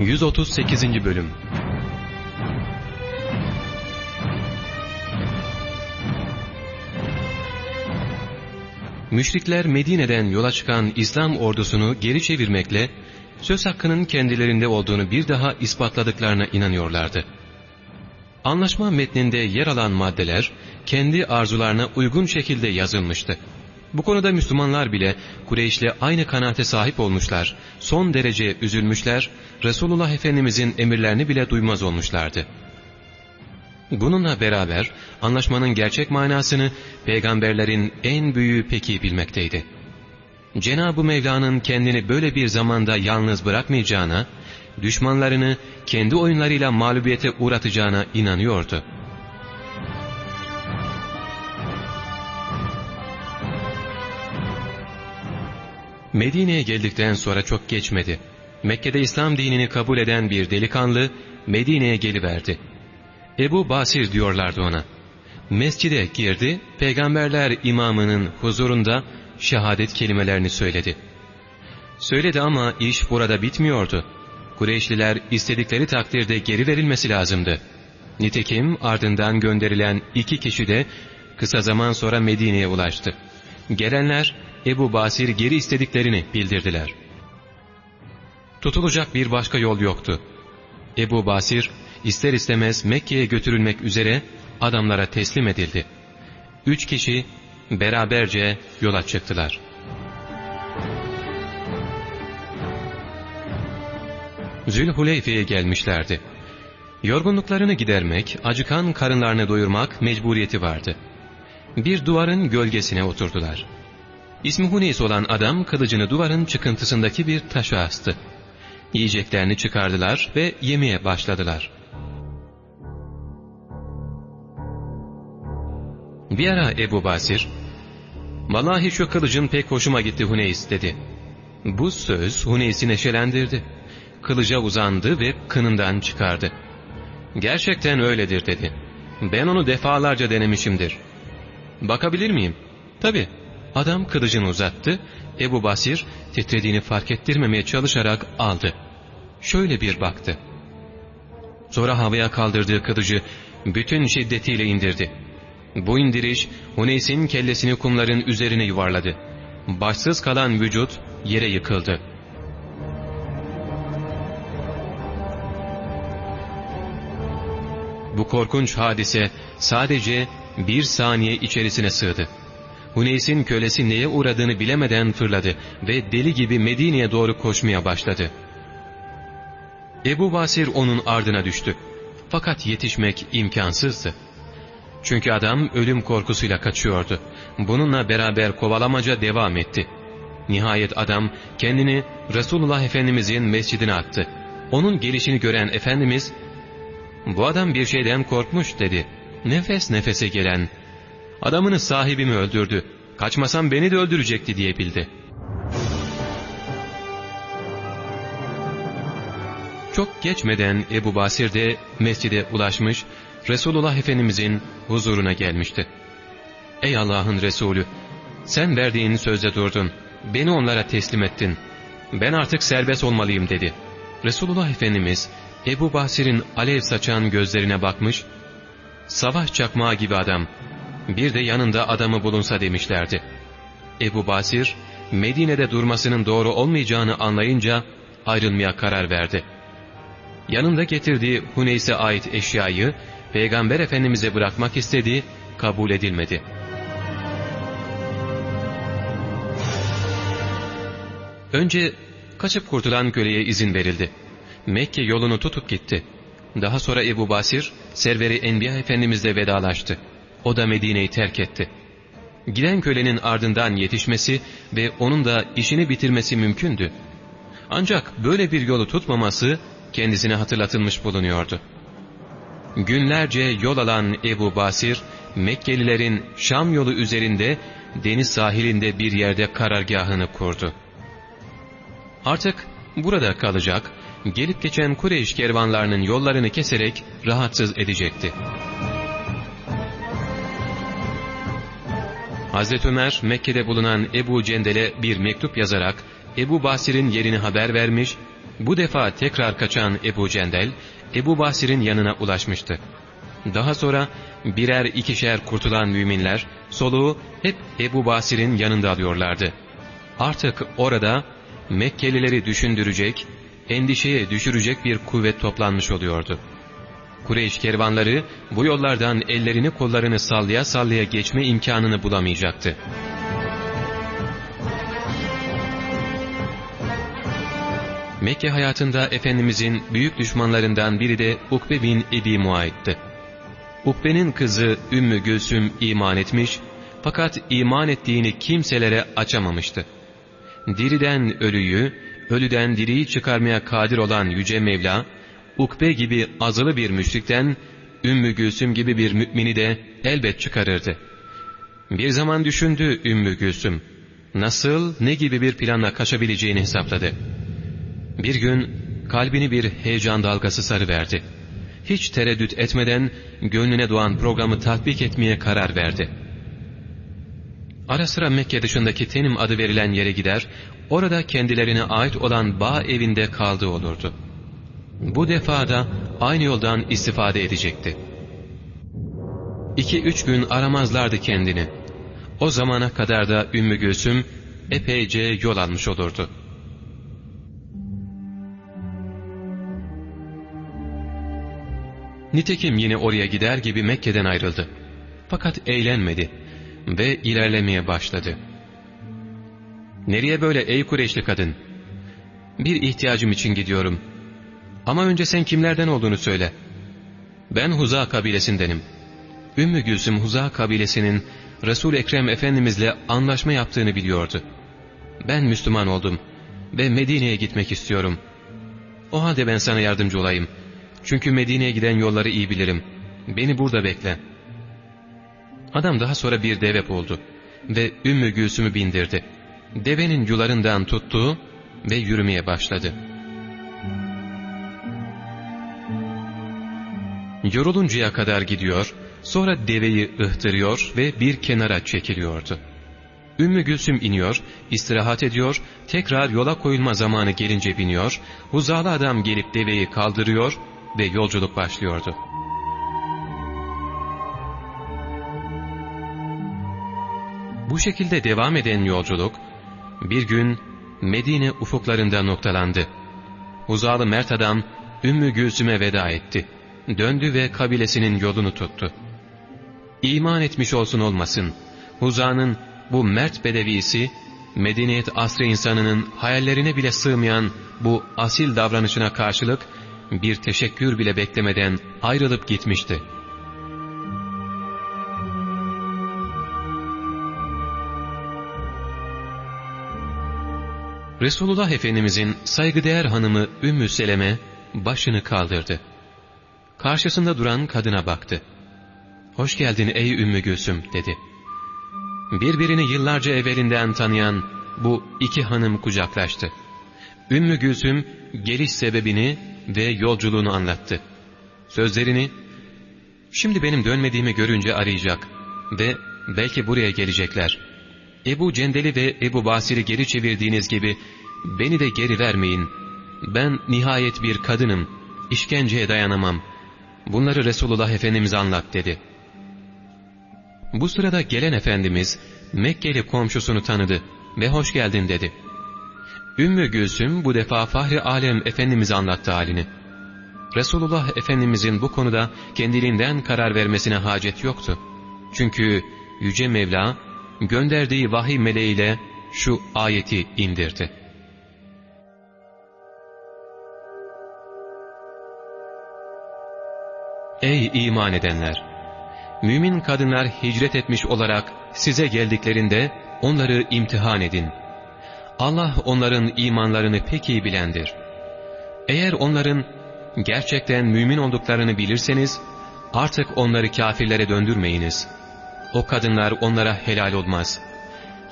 138. Bölüm Müşrikler Medine'den yola çıkan İslam ordusunu geri çevirmekle söz hakkının kendilerinde olduğunu bir daha ispatladıklarına inanıyorlardı. Anlaşma metninde yer alan maddeler kendi arzularına uygun şekilde yazılmıştı. Bu konuda Müslümanlar bile Kureyş'le aynı kanaate sahip olmuşlar, son derece üzülmüşler, Resulullah Efendimizin emirlerini bile duymaz olmuşlardı. Bununla beraber anlaşmanın gerçek manasını peygamberlerin en büyüğü peki bilmekteydi. Cenab-ı Mevla'nın kendini böyle bir zamanda yalnız bırakmayacağına, düşmanlarını kendi oyunlarıyla mağlubiyete uğratacağına inanıyordu. Medine'ye geldikten sonra çok geçmedi. Mekke'de İslam dinini kabul eden bir delikanlı Medine'ye geliverdi. Ebu Basir diyorlardı ona. Mescide girdi, peygamberler imamının huzurunda şehadet kelimelerini söyledi. Söyledi ama iş burada bitmiyordu. Kureyşliler istedikleri takdirde geri verilmesi lazımdı. Nitekim ardından gönderilen iki kişi de kısa zaman sonra Medine'ye ulaştı. Gelenler Ebu Basir geri istediklerini bildirdiler. Tutulacak bir başka yol yoktu. Ebu Basir ister istemez Mekke'ye götürülmek üzere adamlara teslim edildi. Üç kişi beraberce yola çıktılar. Zülhuleyfe'ye gelmişlerdi. Yorgunluklarını gidermek, acıkan karınlarını doyurmak mecburiyeti vardı. Bir duvarın gölgesine oturdular. İsmi Huneys olan adam kılıcını duvarın çıkıntısındaki bir taşa astı. Yiyeceklerini çıkardılar ve yemeye başladılar. Bir ara Ebu Basir, ''Vallahi şu kılıcın pek hoşuma gitti Huneys'' dedi. Bu söz Huneys'i neşelendirdi. Kılıca uzandı ve kınından çıkardı. ''Gerçekten öyledir'' dedi. ''Ben onu defalarca denemişimdir.'' ''Bakabilir miyim?'' ''Tabi.'' Adam kılıcını uzattı. Ebu Basir titrediğini fark ettirmemeye çalışarak aldı. Şöyle bir baktı. Sonra havaya kaldırdığı kılıcı bütün şiddetiyle indirdi. Bu indiriş Huneys'in kellesini kumların üzerine yuvarladı. Başsız kalan vücut yere yıkıldı. Bu korkunç hadise sadece bir saniye içerisine sığdı. Huneys'in kölesi neye uğradığını bilemeden fırladı ve deli gibi Medine'ye doğru koşmaya başladı. Ebu Basir onun ardına düştü. Fakat yetişmek imkansızdı. Çünkü adam ölüm korkusuyla kaçıyordu. Bununla beraber kovalamaca devam etti. Nihayet adam kendini Resulullah Efendimizin mescidine attı. Onun gelişini gören Efendimiz, ''Bu adam bir şeyden korkmuş'' dedi. Nefes nefese gelen, ''Adamını sahibimi öldürdü, kaçmasam beni de öldürecekti'' diyebildi. Çok geçmeden Ebu Basir de mescide ulaşmış, Resulullah Efendimizin huzuruna gelmişti. ''Ey Allah'ın Resulü, sen verdiğin sözde durdun, beni onlara teslim ettin. Ben artık serbest olmalıyım.'' dedi. Resulullah Efendimiz Ebu Basir'in alev saçan gözlerine bakmış, ''Savaş çakmağı gibi adam, bir de yanında adamı bulunsa.'' demişlerdi. Ebu Basir, Medine'de durmasının doğru olmayacağını anlayınca ayrılmaya karar verdi. Yanında getirdiği Huneys'e ait eşyayı Peygamber Efendimiz'e bırakmak istedi, kabul edilmedi. Önce kaçıp kurtulan köleye izin verildi. Mekke yolunu tutup gitti. Daha sonra Ebu Basir, Serveri Enbiya Efendimizle vedalaştı. O da Medine'yi terk etti. Giden kölenin ardından yetişmesi ve onun da işini bitirmesi mümkündü. Ancak böyle bir yolu tutmaması kendisine hatırlatılmış bulunuyordu. Günlerce yol alan Ebu Basir, Mekkelilerin Şam yolu üzerinde deniz sahilinde bir yerde karargahını kurdu. Artık burada kalacak, gelip geçen Kureyş kervanlarının yollarını keserek rahatsız edecekti. Hazreti Ömer Mekke'de bulunan Ebu Cendel'e bir mektup yazarak Ebu Basir'in yerini haber vermiş, bu defa tekrar kaçan Ebu Cendel, Ebu Basir'in yanına ulaşmıştı. Daha sonra birer ikişer kurtulan müminler soluğu hep Ebu Basir'in yanında alıyorlardı. Artık orada Mekkelileri düşündürecek, endişeye düşürecek bir kuvvet toplanmış oluyordu. Kureyş kervanları bu yollardan ellerini kollarını sallaya sallaya geçme imkanını bulamayacaktı. Mekke hayatında Efendimizin büyük düşmanlarından biri de Ukbe bin Ebi Muayit'ti. Ukbe'nin kızı Ümmü Gülsüm iman etmiş fakat iman ettiğini kimselere açamamıştı. Diriden ölüyü, ölüden diriyi çıkarmaya kadir olan Yüce Mevla, Ukbe gibi azılı bir müşrikten, Ümmü Gülsüm gibi bir mümini de elbet çıkarırdı. Bir zaman düşündü Ümmü Gülsüm, nasıl, ne gibi bir planla kaçabileceğini hesapladı. Bir gün kalbini bir heyecan dalgası sarıverdi. Hiç tereddüt etmeden gönlüne doğan programı tatbik etmeye karar verdi. Ara sıra Mekke dışındaki Tenim adı verilen yere gider, orada kendilerine ait olan bağ evinde kaldığı olurdu. Bu defa da aynı yoldan istifade edecekti. İki üç gün aramazlardı kendini. O zamana kadar da Ümmü Gülsüm epeyce yol almış olurdu. Nitekim yine oraya gider gibi Mekke'den ayrıldı. Fakat eğlenmedi ve ilerlemeye başladı. ''Nereye böyle ey Kureyşli kadın? Bir ihtiyacım için gidiyorum. Ama önce sen kimlerden olduğunu söyle. Ben Huza kabilesindenim. Ümmü Gülsüm Huza kabilesinin resul Ekrem Efendimizle anlaşma yaptığını biliyordu. Ben Müslüman oldum ve Medine'ye gitmek istiyorum. O halde ben sana yardımcı olayım. Çünkü Medine'ye giden yolları iyi bilirim. Beni burada bekle.'' Adam daha sonra bir deve buldu ve Ümmü Gülsüm'ü bindirdi. Devenin yularından tuttu ve yürümeye başladı. Yoruluncaya kadar gidiyor, sonra deveyi ıhtırıyor ve bir kenara çekiliyordu. Ümmü Gülsüm iniyor, istirahat ediyor, tekrar yola koyulma zamanı gelince biniyor, huzalı adam gelip deveyi kaldırıyor ve yolculuk başlıyordu. Bu şekilde devam eden yolculuk, bir gün Medine ufuklarında noktalandı. Huzalı mert adam Ümmü Gülsüm'e veda etti. Döndü ve kabilesinin yolunu tuttu. İman etmiş olsun olmasın, Huza'nın bu mert bedevisi, medeniyet asrı insanının hayallerine bile sığmayan bu asil davranışına karşılık, bir teşekkür bile beklemeden ayrılıp gitmişti.'' Resulullah Efendimizin saygıdeğer hanımı Ümmü Seleme başını kaldırdı. Karşısında duran kadına baktı. ''Hoş geldin ey Ümmü Gülsüm'' dedi. Birbirini yıllarca evvelinden tanıyan bu iki hanım kucaklaştı. Ümmü Gülsüm geliş sebebini ve yolculuğunu anlattı. Sözlerini, ''Şimdi benim dönmediğimi görünce arayacak ve belki buraya gelecekler.'' Ebu Cendel'i ve Ebu Basir'i geri çevirdiğiniz gibi beni de geri vermeyin. Ben nihayet bir kadınım, işkenceye dayanamam. Bunları Resulullah Efendimiz anlat dedi. Bu sırada gelen Efendimiz Mekkeli komşusunu tanıdı ve hoş geldin dedi. Ümmü Gülsüm bu defa Fahri Alem Efendimiz anlattı halini. Resulullah Efendimizin bu konuda kendiliğinden karar vermesine hacet yoktu. Çünkü Yüce Mevla gönderdiği vahiy meleğiyle şu ayeti indirdi. Ey iman edenler! Mümin kadınlar hicret etmiş olarak size geldiklerinde onları imtihan edin. Allah onların imanlarını pek iyi bilendir. Eğer onların gerçekten mümin olduklarını bilirseniz artık onları kafirlere döndürmeyiniz.'' o kadınlar onlara helal olmaz.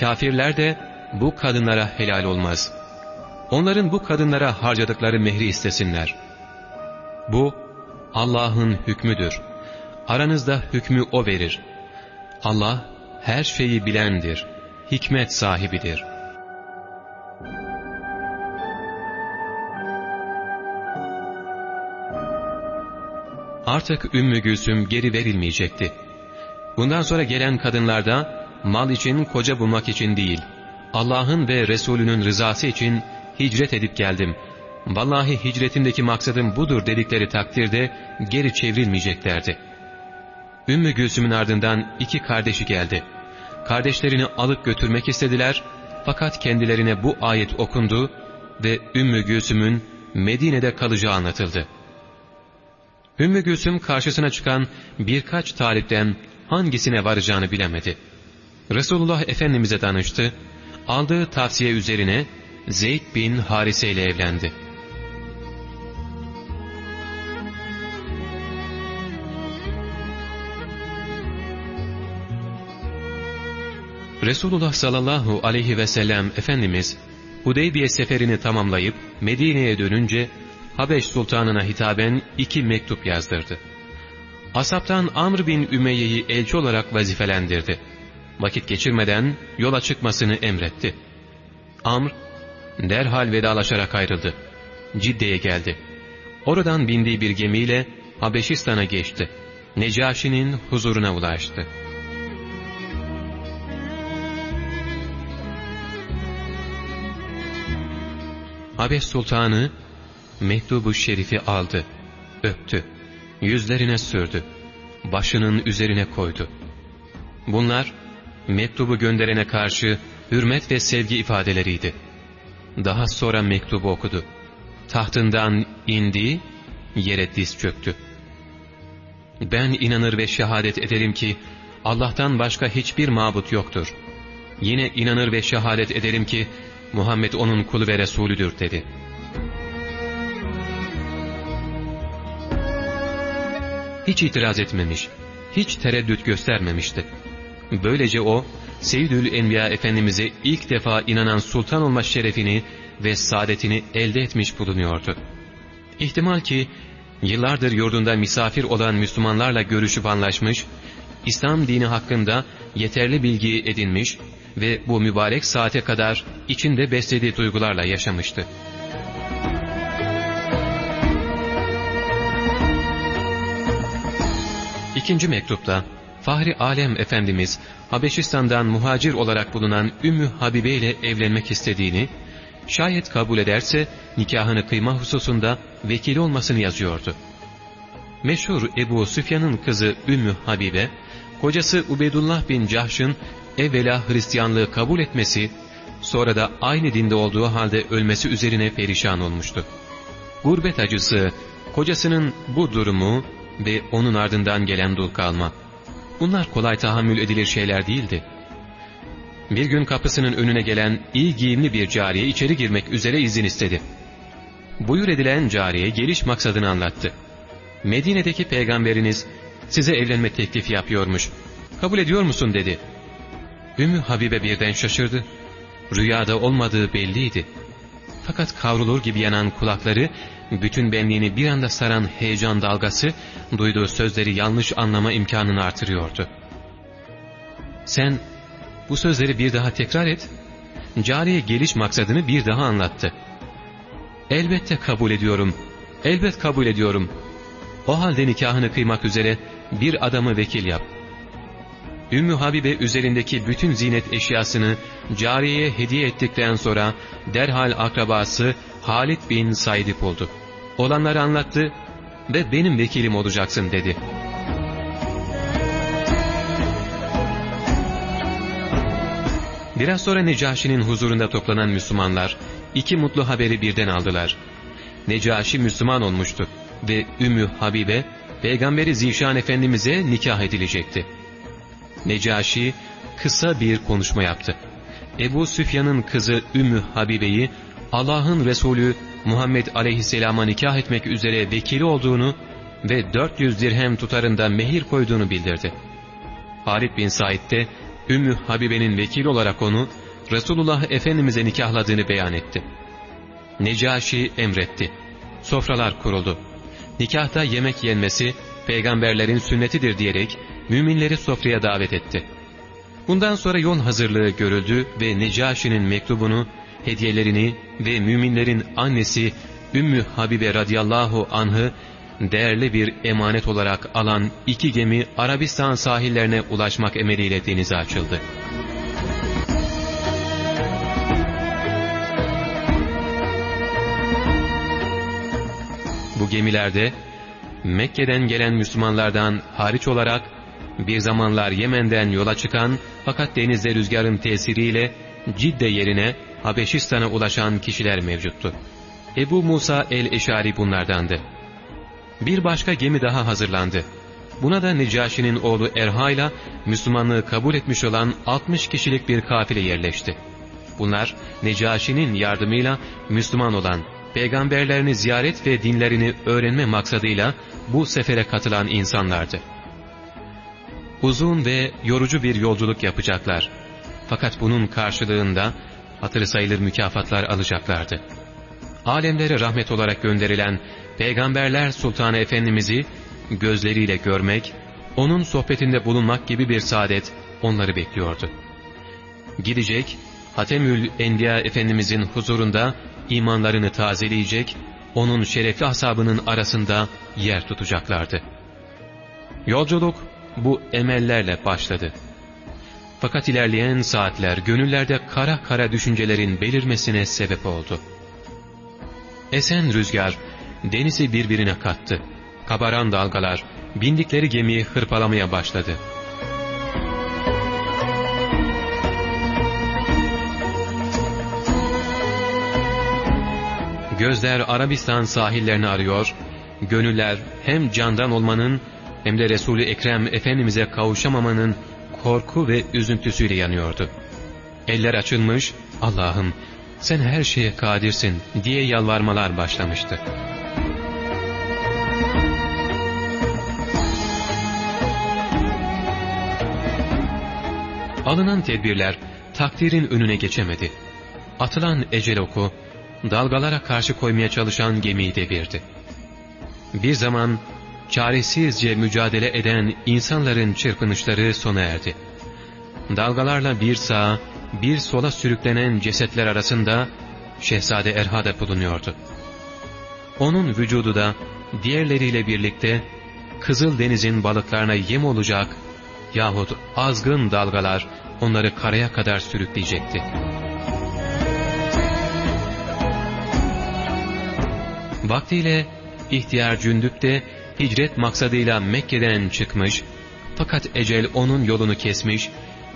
Kafirler de bu kadınlara helal olmaz. Onların bu kadınlara harcadıkları mehri istesinler. Bu Allah'ın hükmüdür. Aranızda hükmü O verir. Allah her şeyi bilendir, hikmet sahibidir. Artık Ümmü Gülsüm geri verilmeyecekti. Bundan sonra gelen kadınlarda mal için koca bulmak için değil, Allah'ın ve Resulünün rızası için hicret edip geldim.'' Vallahi hicretimdeki maksadım budur dedikleri takdirde geri çevrilmeyeceklerdi. Ümmü Gülsüm'ün ardından iki kardeşi geldi. Kardeşlerini alıp götürmek istediler fakat kendilerine bu ayet okundu ve Ümmü Gülsüm'ün Medine'de kalacağı anlatıldı. Ümmü Gülsüm karşısına çıkan birkaç talipten hangisine varacağını bilemedi. Resulullah Efendimiz'e danıştı, aldığı tavsiye üzerine Zeyd bin Harise ile evlendi. Resulullah sallallahu aleyhi ve sellem Efendimiz Hudeybiye seferini tamamlayıp Medine'ye dönünce Habeş Sultanına hitaben iki mektup yazdırdı. Asaptan Amr bin Ümeyye'yi elçi olarak vazifelendirdi. Vakit geçirmeden yola çıkmasını emretti. Amr derhal vedalaşarak ayrıldı. Cidde'ye geldi. Oradan bindiği bir gemiyle Habeşistan'a geçti. Necaşi'nin huzuruna ulaştı. Habeş Sultanı mektubu şerifi aldı, öptü, yüzlerine sürdü, başının üzerine koydu. Bunlar mektubu gönderene karşı hürmet ve sevgi ifadeleriydi. Daha sonra mektubu okudu. Tahtından indi, yere diz çöktü. Ben inanır ve şehadet ederim ki Allah'tan başka hiçbir mabut yoktur. Yine inanır ve şehadet ederim ki Muhammed onun kulu ve Resulüdür dedi. Hiç itiraz etmemiş, hiç tereddüt göstermemişti. Böylece o, Seyyidül Enbiya Efendimiz'e ilk defa inanan sultan olma şerefini ve saadetini elde etmiş bulunuyordu. İhtimal ki, yıllardır yurdunda misafir olan Müslümanlarla görüşüp anlaşmış, İslam dini hakkında yeterli bilgiyi edinmiş ve bu mübarek saate kadar içinde beslediği duygularla yaşamıştı. İkinci mektupta Fahri Alem Efendimiz Habeşistan'dan muhacir olarak bulunan Ümmü Habibe ile evlenmek istediğini, şayet kabul ederse nikahını kıyma hususunda vekil olmasını yazıyordu. Meşhur Ebu Süfyan'ın kızı Ümmü Habibe, kocası Ubeydullah bin Cahş'ın evvela Hristiyanlığı kabul etmesi, sonra da aynı dinde olduğu halde ölmesi üzerine perişan olmuştu. Gurbet acısı, kocasının bu durumu ve onun ardından gelen dul kalma. Bunlar kolay tahammül edilir şeyler değildi. Bir gün kapısının önüne gelen iyi giyimli bir cariye içeri girmek üzere izin istedi. Buyur edilen cariye geliş maksadını anlattı. Medine'deki peygamberiniz size evlenme teklifi yapıyormuş. Kabul ediyor musun dedi. Ümmü Habibe birden şaşırdı. Rüyada olmadığı belliydi. Fakat kavrulur gibi yanan kulakları, bütün benliğini bir anda saran heyecan dalgası, duyduğu sözleri yanlış anlama imkanını artırıyordu. Sen bu sözleri bir daha tekrar et. Cariye geliş maksadını bir daha anlattı. Elbette kabul ediyorum. Elbet kabul ediyorum. O halde nikahını kıymak üzere bir adamı vekil yap.'' Ümmü Habibe üzerindeki bütün zinet eşyasını cariyeye hediye ettikten sonra derhal akrabası Halid bin Said'i buldu. Olanları anlattı ve benim vekilim olacaksın dedi. Biraz sonra Necaşi'nin huzurunda toplanan Müslümanlar iki mutlu haberi birden aldılar. Necaşi Müslüman olmuştu ve Ümmü Habibe Peygamberi Zişan Efendimiz'e nikah edilecekti. Necaşi kısa bir konuşma yaptı. Ebu Süfyan'ın kızı Ümmü Habibe'yi Allah'ın Resulü Muhammed aleyhisselama nikah etmek üzere vekili olduğunu ve 400 dirhem tutarında mehir koyduğunu bildirdi. Halid bin Said de Ümmü Habibe'nin vekil olarak onu Resulullah Efendimiz'e nikahladığını beyan etti. Necaşi emretti. Sofralar kuruldu. Nikahta yemek yenmesi peygamberlerin sünnetidir diyerek müminleri sofraya davet etti. Bundan sonra yol hazırlığı görüldü ve Necaşi'nin mektubunu, hediyelerini ve müminlerin annesi Ümmü Habibe radıyallahu anh'ı değerli bir emanet olarak alan iki gemi Arabistan sahillerine ulaşmak emeliyle denize açıldı. Bu gemilerde Mekke'den gelen Müslümanlardan hariç olarak bir zamanlar Yemen'den yola çıkan fakat denizde rüzgarın tesiriyle Cidde yerine Habeşistan'a ulaşan kişiler mevcuttu. Ebu Musa el-Eşari bunlardandı. Bir başka gemi daha hazırlandı. Buna da Necaşi'nin oğlu Erha ile Müslümanlığı kabul etmiş olan 60 kişilik bir kafile yerleşti. Bunlar Necaşi'nin yardımıyla Müslüman olan, peygamberlerini ziyaret ve dinlerini öğrenme maksadıyla bu sefere katılan insanlardı. Uzun ve yorucu bir yolculuk yapacaklar. Fakat bunun karşılığında hatırı sayılır mükafatlar alacaklardı. Alemlere rahmet olarak gönderilen Peygamberler Sultanı Efendimiz'i gözleriyle görmek, onun sohbetinde bulunmak gibi bir saadet onları bekliyordu. Gidecek, Hatemül Enbiya Efendimizin huzurunda imanlarını tazeleyecek, onun şerefli asabının arasında yer tutacaklardı. Yolculuk bu emellerle başladı. Fakat ilerleyen saatler gönüllerde kara kara düşüncelerin belirmesine sebep oldu. Esen rüzgar denizi birbirine kattı. Kabaran dalgalar bindikleri gemiyi hırpalamaya başladı. Gözler Arabistan sahillerini arıyor, gönüller hem candan olmanın hem de Resul-i Ekrem Efendimiz'e kavuşamamanın korku ve üzüntüsüyle yanıyordu. Eller açılmış, Allah'ım sen her şeye kadirsin diye yalvarmalar başlamıştı. Alınan tedbirler takdirin önüne geçemedi. Atılan ecel oku, dalgalara karşı koymaya çalışan gemiyi devirdi. Bir zaman çaresizce mücadele eden insanların çırpınışları sona erdi. Dalgalarla bir sağa, bir sola sürüklenen cesetler arasında Şehzade Erha'da bulunuyordu. Onun vücudu da diğerleriyle birlikte Kızıl Deniz'in balıklarına yem olacak yahut azgın dalgalar onları karaya kadar sürükleyecekti. Vaktiyle ihtiyar cündük de hicret maksadıyla Mekke'den çıkmış fakat ecel onun yolunu kesmiş,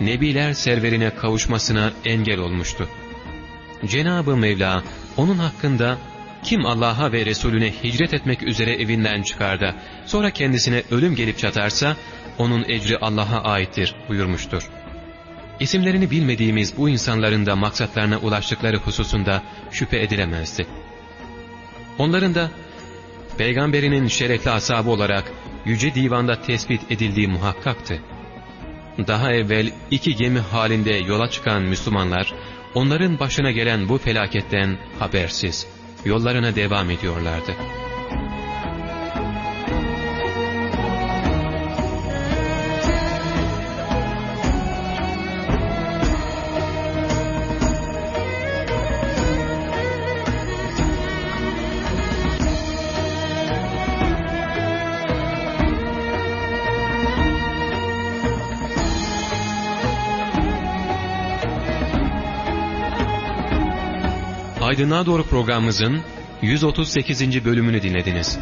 Nebiler serverine kavuşmasına engel olmuştu. Cenab-ı Mevla onun hakkında kim Allah'a ve Resulüne hicret etmek üzere evinden çıkar da sonra kendisine ölüm gelip çatarsa onun ecri Allah'a aittir buyurmuştur. İsimlerini bilmediğimiz bu insanların da maksatlarına ulaştıkları hususunda şüphe edilemezdi. Onların da peygamberinin şerefli asabı olarak yüce divanda tespit edildiği muhakkaktı. Daha evvel iki gemi halinde yola çıkan Müslümanlar, onların başına gelen bu felaketten habersiz, yollarına devam ediyorlardı. Aydınlığa Doğru programımızın 138. bölümünü dinlediniz.